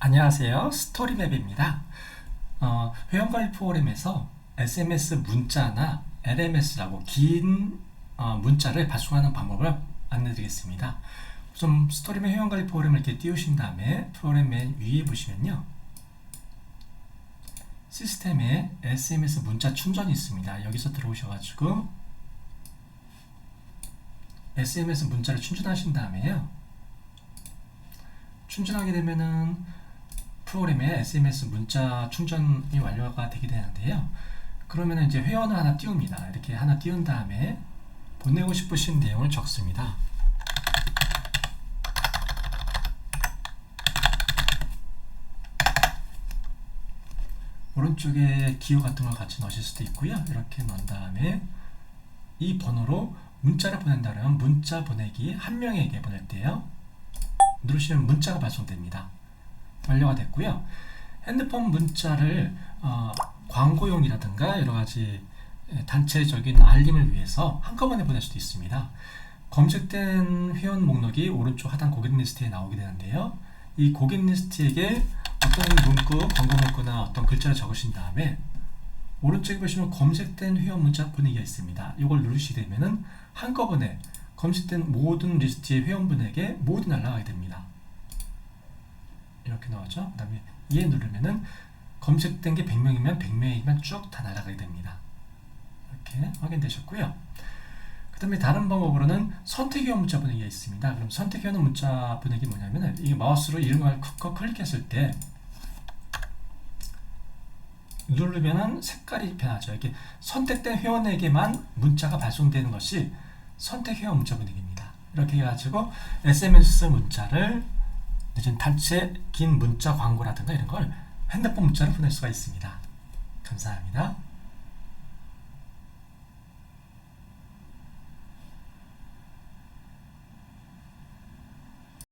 안녕하세요. 스토리맵입니다. 어, 회원관리 프로그램에서 SMS 문자나 LMS라고 긴 어, 문자를 발송하는 방법을 안내드리겠습니다. 좀 스토리맵 회원관리 프로그램을 이렇게 띄우신 다음에 프로그램 맨 위에 보시면요. 시스템에 SMS 문자 충전이 있습니다. 여기서 들어오셔가지고 SMS 문자를 충전하신 다음에요. 충전하게 되면은 프로그램에 SMS 문자 충전이 완료가 되게 되는데요. 그러면 이제 회원을 하나 띄웁니다. 이렇게 하나 띄운 다음에 보내고 싶으신 내용을 적습니다. 오른쪽에 기호 같은 걸 같이 넣으실 수도 있고요. 이렇게 넣은 다음에 이 번호로 문자를 보낸다면 문자 보내기 한 명에게 보낼 때요. 누르시면 문자가 발송됩니다. 완료가 됐고요. 핸드폰 문자를 어, 광고용이라든가 여러 가지 단체적인 알림을 위해서 한꺼번에 보낼 수도 있습니다. 검색된 회원 목록이 오른쪽 하단 고객 리스트에 나오게 되는데요. 이 고객 리스트에게 어떤 문구, 광고 문구나 어떤 글자를 적으신 다음에 오른쪽에 보시면 검색된 회원 문자 보내기가 있습니다. 이걸 누르시게 되면은 한꺼번에 검색된 모든 리스트의 회원분에게 모두 날아가게 됩니다. 이렇게 나오죠. 그 다음에 이에 누르면은 검색된 게 100명이면 100명이면 쭉 다 날아가게 됩니다. 이렇게 확인되셨고요. 그 다음에 다른 방법으로는 선택형 문자 보내기가 있습니다. 그럼 선택형 문자 보내기 뭐냐면은 이 마우스로 이름을 컷 클릭했을 때 누르면은 색깔이 변하죠. 이렇게 선택된 회원에게만 문자가 발송되는 것이 선택형 문자 보내기입니다. 이렇게 해가지고 SMS 문자를 늦은 단체 긴 문자 광고라든가 이런 걸 핸드폰 문자로 보낼 수가 있습니다. 감사합니다.